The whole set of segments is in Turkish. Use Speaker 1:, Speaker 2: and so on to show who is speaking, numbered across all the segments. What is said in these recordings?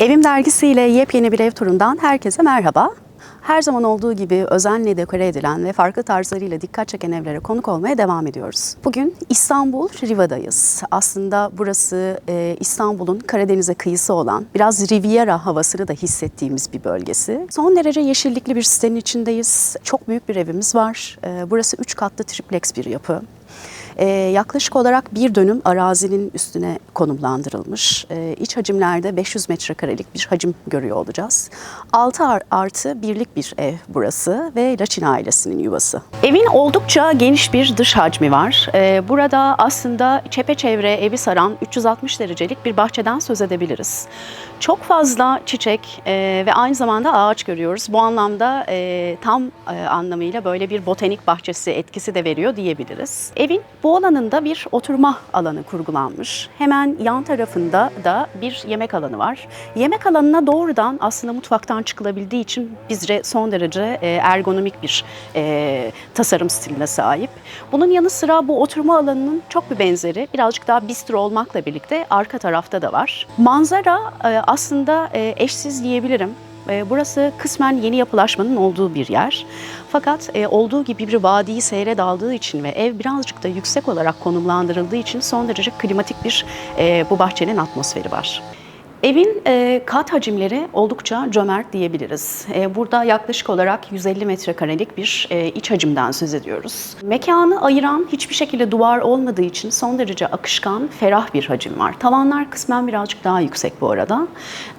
Speaker 1: Evim dergisiyle yepyeni bir ev turundan herkese merhaba. Her zaman olduğu gibi özenle dekore edilen ve farklı tarzlarıyla dikkat çeken evlere konuk olmaya devam ediyoruz. Bugün İstanbul Riva'dayız. Aslında burası e, İstanbul'un Karadeniz'e kıyısı olan biraz Riviera havasını da hissettiğimiz bir bölgesi. Son derece yeşillikli bir sitenin içindeyiz. Çok büyük bir evimiz var. E, burası 3 katlı triplex bir yapı. Ee, yaklaşık olarak bir dönüm arazinin üstüne konumlandırılmış. Ee, iç hacimlerde 500 metrekarelik bir hacim görüyor olacağız. 6 ar- artı birlik bir ev burası ve Laçin ailesinin yuvası. Evin oldukça geniş bir dış hacmi var. Ee, burada aslında çepeçevre evi saran 360 derecelik bir bahçeden söz edebiliriz. Çok fazla çiçek e, ve aynı zamanda ağaç görüyoruz. Bu anlamda e, tam e, anlamıyla böyle bir botanik bahçesi etkisi de veriyor diyebiliriz. Evin bu alanında bir oturma alanı kurgulanmış. Hemen yan tarafında da bir yemek alanı var. Yemek alanına doğrudan aslında mutfaktan çıkılabildiği için bizce son derece e, ergonomik bir e, tasarım stiline sahip. Bunun yanı sıra bu oturma alanının çok bir benzeri birazcık daha bistro olmakla birlikte arka tarafta da var. Manzara e, aslında e, eşsiz diyebilirim. E, Burası kısmen yeni yapılaşmanın olduğu bir yer. Fakat e, olduğu gibi bir vadiyi seyre daldığı için ve ev birazcık da yüksek olarak konumlandırıldığı için son derece klimatik bir bu bahçenin atmosferi var. Evin e, kat hacimleri oldukça cömert diyebiliriz. E, burada yaklaşık olarak 150 metrekarelik bir e, iç hacimden söz ediyoruz. Mekanı ayıran hiçbir şekilde duvar olmadığı için son derece akışkan, ferah bir hacim var. Tavanlar kısmen birazcık daha yüksek bu arada.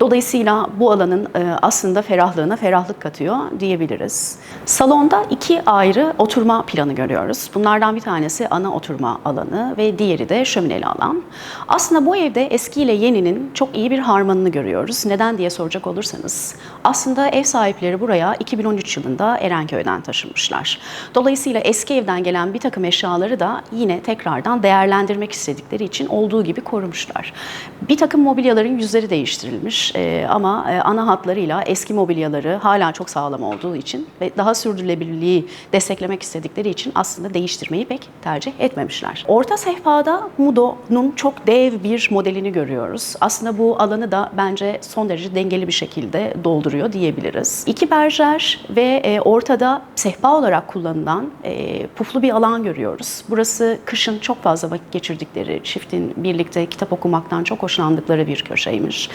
Speaker 1: Dolayısıyla bu alanın e, aslında ferahlığına ferahlık katıyor diyebiliriz. Salonda iki ayrı oturma planı görüyoruz. Bunlardan bir tanesi ana oturma alanı ve diğeri de şömineli alan. Aslında bu evde eski ile yeninin çok iyi bir harmanını görüyoruz. Neden diye soracak olursanız aslında ev sahipleri buraya 2013 yılında Erenköy'den taşınmışlar. Dolayısıyla eski evden gelen bir takım eşyaları da yine tekrardan değerlendirmek istedikleri için olduğu gibi korumuşlar. Bir takım mobilyaların yüzleri değiştirilmiş e, ama e, ana hatlarıyla eski mobilyaları hala çok sağlam olduğu için ve daha sürdürülebilirliği desteklemek istedikleri için aslında değiştirmeyi pek tercih etmemişler. Orta sehpada Mudo'nun çok dev bir modelini görüyoruz. Aslında bu alanı da bence son derece dengeli bir şekilde dolduruyor diyebiliriz. İki berjer ve e, ortada sehpa olarak kullanılan e, puflu bir alan görüyoruz. Burası kışın çok fazla vakit geçirdikleri, çiftin birlikte kitap okumaktan çok hoşlandıkları bir köşeymiş.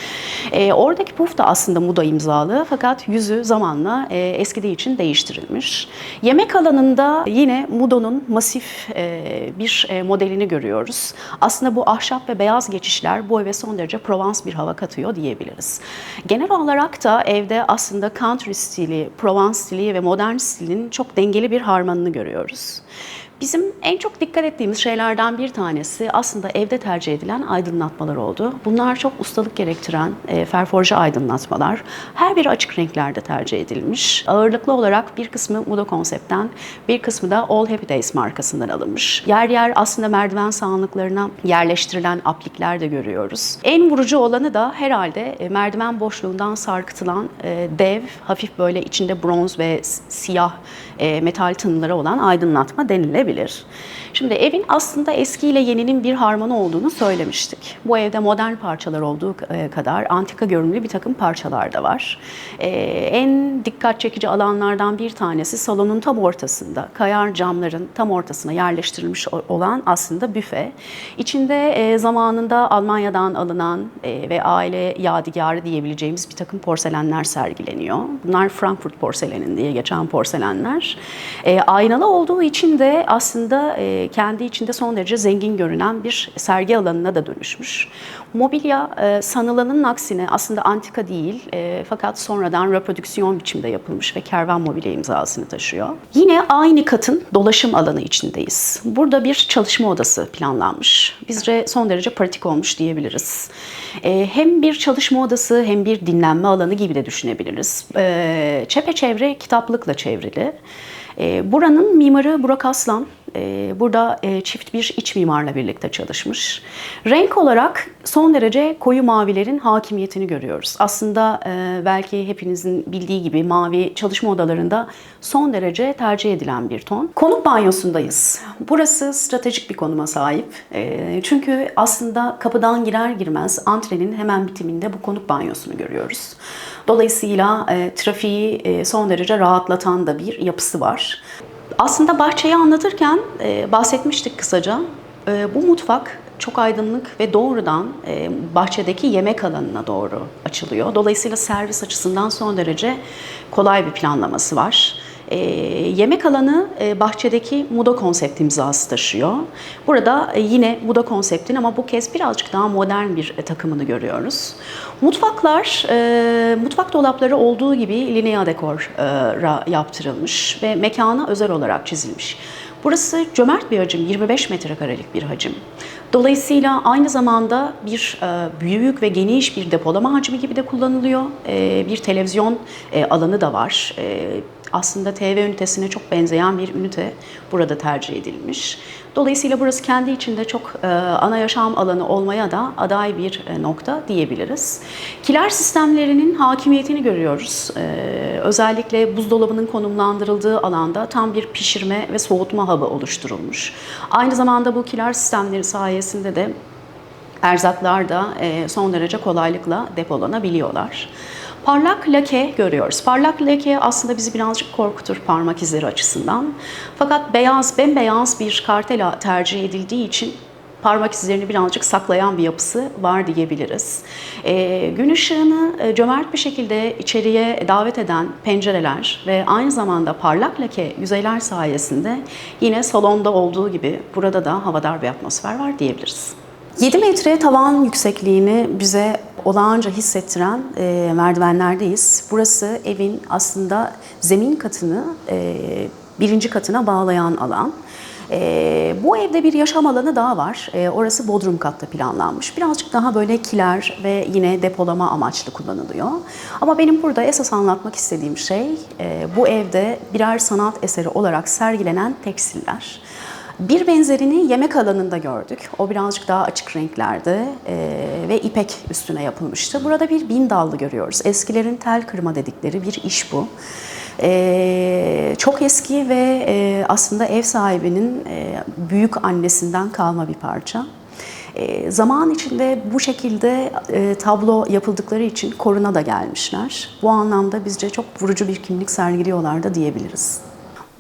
Speaker 1: E, oradaki puf da aslında Muda imzalı fakat yüzü zamanla e, eskidiği için değiştirilmiş. Yemek alanında yine Mudo'nun masif e, bir e, modelini görüyoruz. Aslında bu ahşap ve beyaz geçişler bu eve son derece Provence bir hava katıyor diyebiliriz. Genel olarak da evde aslında country stili, Provence stili ve modern stilin çok dengeli bir harmanını görüyoruz. Bizim en çok dikkat ettiğimiz şeylerden bir tanesi aslında evde tercih edilen aydınlatmalar oldu. Bunlar çok ustalık gerektiren e, ferforje aydınlatmalar. Her biri açık renklerde tercih edilmiş. Ağırlıklı olarak bir kısmı Mudo konseptten, bir kısmı da All Happy Days markasından alınmış. Yer yer aslında merdiven sağanlıklarına yerleştirilen aplikler de görüyoruz. En vurucu olanı da herhalde e, merdiven boşluğundan sarkıtılan e, dev, hafif böyle içinde bronz ve siyah e, metal tınıları olan aydınlatma denilebilir. Şimdi evin aslında eski ile yeninin bir harmanı olduğunu söylemiştik. Bu evde modern parçalar olduğu e, kadar antika görünümlü bir takım parçalar da var. E, en dikkat çekici alanlardan bir tanesi salonun tam ortasında, kayar camların tam ortasına yerleştirilmiş olan aslında büfe. İçinde e, zamanında Almanya'dan alınan e, ve aile yadigarı diyebileceğimiz bir takım porselenler sergileniyor. Bunlar Frankfurt porselenin diye geçen porselenler. E, aynalı olduğu için de aslında e, kendi içinde son derece zengin görünen bir sergi alanına da dönüşmüş. Mobilya e, sanılanın aksine aslında antika değil e, fakat sonradan reprodüksiyon biçimde yapılmış ve kervan mobilya imzasını taşıyor. Yine aynı katın dolaşım alanı içindeyiz. Burada bir çalışma odası planlanmış. Bizce son derece pratik olmuş diyebiliriz. Hem bir çalışma odası hem bir dinlenme alanı gibi de düşünebiliriz. E, çepeçevre kitaplıkla çevrili. E, buranın mimarı Burak Aslan Ee, burada e, çift bir iç mimarla birlikte çalışmış. Renk olarak son derece koyu mavilerin hakimiyetini görüyoruz. Aslında e, belki hepinizin bildiği gibi mavi çalışma odalarında son derece tercih edilen bir ton. Konuk banyosundayız. Burası stratejik bir konuma sahip. E, çünkü aslında kapıdan girer girmez antrenin hemen bitiminde bu konuk banyosunu görüyoruz. Dolayısıyla e, trafiği e, son derece rahatlatan da bir yapısı var. Aslında bahçeyi anlatırken e, bahsetmiştik kısaca. E, bu mutfak çok aydınlık ve doğrudan e, bahçedeki yemek alanına doğru açılıyor. Dolayısıyla servis açısından son derece kolay bir planlaması var. E, yemek alanı e, bahçedeki Muda konsept imzası taşıyor. Burada e, yine Muda konseptin ama bu kez birazcık daha modern bir e, takımını görüyoruz. Mutfaklar, e, mutfak dolapları olduğu gibi linea dekora yaptırılmış ve mekana özel olarak çizilmiş. Burası cömert bir hacim, 25 metrekarelik bir hacim. Dolayısıyla aynı zamanda bir e, büyük ve geniş bir depolama hacmi gibi de kullanılıyor. E, bir televizyon e, alanı da var. Aslında TV ünitesine çok benzeyen bir ünite burada tercih edilmiş. Dolayısıyla burası kendi içinde çok e, ana yaşam alanı olmaya da aday bir e, nokta diyebiliriz. Kiler sistemlerinin hakimiyetini görüyoruz. E, özellikle buzdolabının konumlandırıldığı alanda tam bir pişirme ve soğutma hub'ı oluşturulmuş. Aynı zamanda bu kiler sistemleri sayesinde de erzaklar da e, son derece kolaylıkla depolanabiliyorlar. Parlak lake görüyoruz. Parlak lake aslında bizi birazcık korkutur parmak izleri açısından. Fakat beyaz, bembeyaz bir kartela tercih edildiği için parmak izlerini birazcık saklayan bir yapısı var diyebiliriz. E, gün ışığını e, cömert bir şekilde içeriye davet eden pencereler ve aynı zamanda parlak lake yüzeyler sayesinde yine salonda olduğu gibi burada da havadar bir atmosfer var diyebiliriz. 7 metre tavan yüksekliğini bize olağanca hissettiren e, merdivenlerdeyiz. Burası evin aslında zemin katını e, birinci katına bağlayan alan. E, bu evde bir yaşam alanı daha var. E, orası bodrum katta planlanmış. Birazcık daha böyle kiler ve yine depolama amaçlı kullanılıyor. Ama benim burada esas anlatmak istediğim şey e, bu evde birer sanat eseri olarak sergilenen tekstiller. Bir benzerini yemek alanında gördük. O birazcık daha açık renklerde ve ipek üstüne yapılmıştı. Burada bir bin dallı görüyoruz. Eskilerin tel kırma dedikleri bir iş bu. E, çok eski ve e, aslında ev sahibinin e, büyük annesinden kalma bir parça. E, zaman içinde bu şekilde e, tablo yapıldıkları için koruna da gelmişler. Bu anlamda bizce çok vurucu bir kimlik sergiliyorlar da diyebiliriz.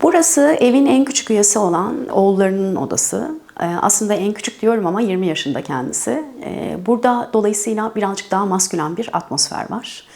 Speaker 1: Burası evin en küçük üyesi olan oğullarının odası. Ee, aslında en küçük diyorum ama 20 yaşında kendisi. Ee, burada dolayısıyla birazcık daha maskülen bir atmosfer var.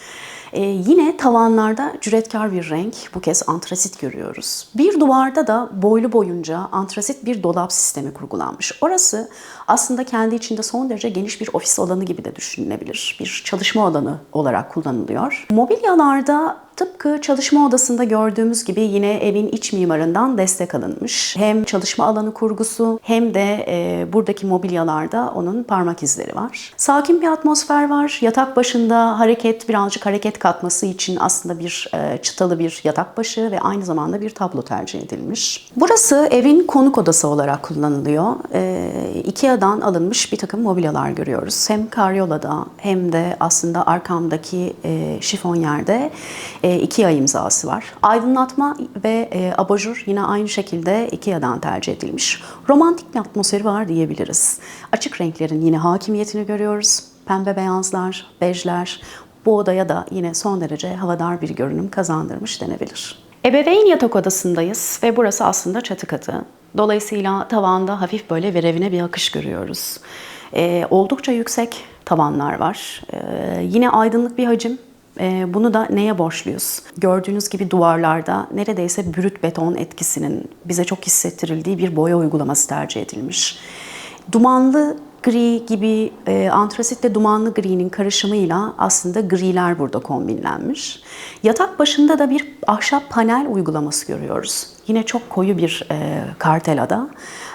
Speaker 1: Ee, yine tavanlarda cüretkar bir renk, bu kez antrasit görüyoruz. Bir duvarda da boylu boyunca antrasit bir dolap sistemi kurgulanmış. Orası aslında kendi içinde son derece geniş bir ofis alanı gibi de düşünülebilir. Bir çalışma alanı olarak kullanılıyor. Mobilyalarda Tıpkı çalışma odasında gördüğümüz gibi yine evin iç mimarından destek alınmış. Hem çalışma alanı kurgusu hem de e, buradaki mobilyalarda onun parmak izleri var. Sakin bir atmosfer var. Yatak başında hareket, birazcık hareket katması için aslında bir e, çıtalı bir yatak başı ve aynı zamanda bir tablo tercih edilmiş. Burası evin konuk odası olarak kullanılıyor. E, Ikea'dan alınmış bir takım mobilyalar görüyoruz. Hem karyolada hem de aslında arkamdaki e, şifon yerde e, IKEA imzası var. Aydınlatma ve e, abajur yine aynı şekilde Ikea'dan tercih edilmiş. Romantik bir atmosferi var diyebiliriz. Açık renklerin yine hakimiyetini görüyoruz. Pembe beyazlar, bejler bu odaya da yine son derece havadar bir görünüm kazandırmış denebilir. Ebeveyn yatak odasındayız ve burası aslında çatı katı. Dolayısıyla tavanda hafif böyle verevine bir akış görüyoruz. Ee, oldukça yüksek tavanlar var. Ee, yine aydınlık bir hacim. Ee, bunu da neye borçluyuz? Gördüğünüz gibi duvarlarda neredeyse brüt beton etkisinin bize çok hissettirildiği bir boya uygulaması tercih edilmiş. Dumanlı gri gibi e, antrasit ve dumanlı gri'nin karışımıyla aslında griler burada kombinlenmiş. Yatak başında da bir ahşap panel uygulaması görüyoruz. Yine çok koyu bir e, kartelada.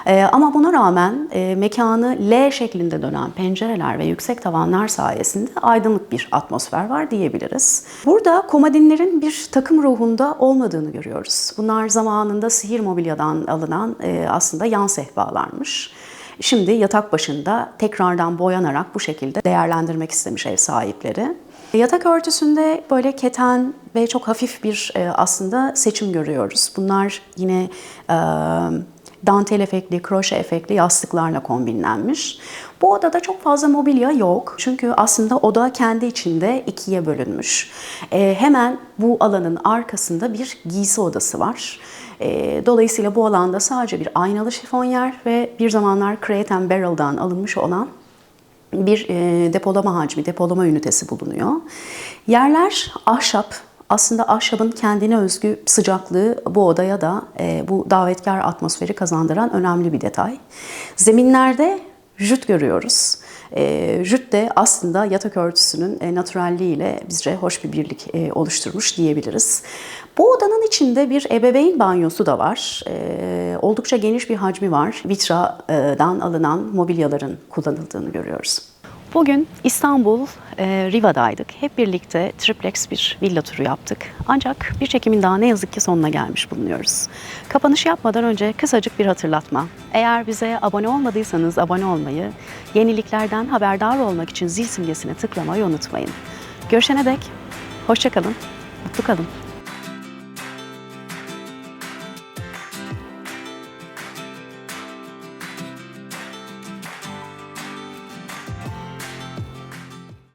Speaker 1: E, ama buna rağmen e, mekanı L şeklinde dönen pencereler ve yüksek tavanlar sayesinde aydınlık bir atmosfer var diyebiliriz. Burada komodinlerin bir takım ruhunda olmadığını görüyoruz. Bunlar zamanında sihir mobilyadan alınan e, aslında yan sehpalarmış. Şimdi yatak başında tekrardan boyanarak bu şekilde değerlendirmek istemiş ev sahipleri. Yatak örtüsünde böyle keten ve çok hafif bir e, aslında seçim görüyoruz. Bunlar yine e, dantel efektli, kroşe efektli yastıklarla kombinlenmiş. Bu odada çok fazla mobilya yok. Çünkü aslında oda kendi içinde ikiye bölünmüş. E, hemen bu alanın arkasında bir giysi odası var. E, dolayısıyla bu alanda sadece bir aynalı şifonyer ve bir zamanlar Crate and Barrel'dan alınmış olan bir e, depolama hacmi, depolama ünitesi bulunuyor. Yerler ahşap. Aslında ahşabın kendine özgü sıcaklığı bu odaya da e, bu davetkar atmosferi kazandıran önemli bir detay. Zeminlerde jüt görüyoruz. E, jüt de aslında yatak örtüsünün e, naturalliğiyle bizce hoş bir birlik e, oluşturmuş diyebiliriz. Bu odanın içinde bir ebeveyn banyosu da var. E, oldukça geniş bir hacmi var. Vitra'dan alınan mobilyaların kullanıldığını görüyoruz. Bugün İstanbul e, Riva'daydık. Hep birlikte triplex bir villa turu yaptık. Ancak bir çekimin daha ne yazık ki sonuna gelmiş bulunuyoruz. Kapanış yapmadan önce kısacık bir hatırlatma. Eğer bize abone olmadıysanız abone olmayı, yeniliklerden haberdar olmak için zil simgesine tıklamayı unutmayın. Görüşene dek hoşçakalın, mutlu kalın.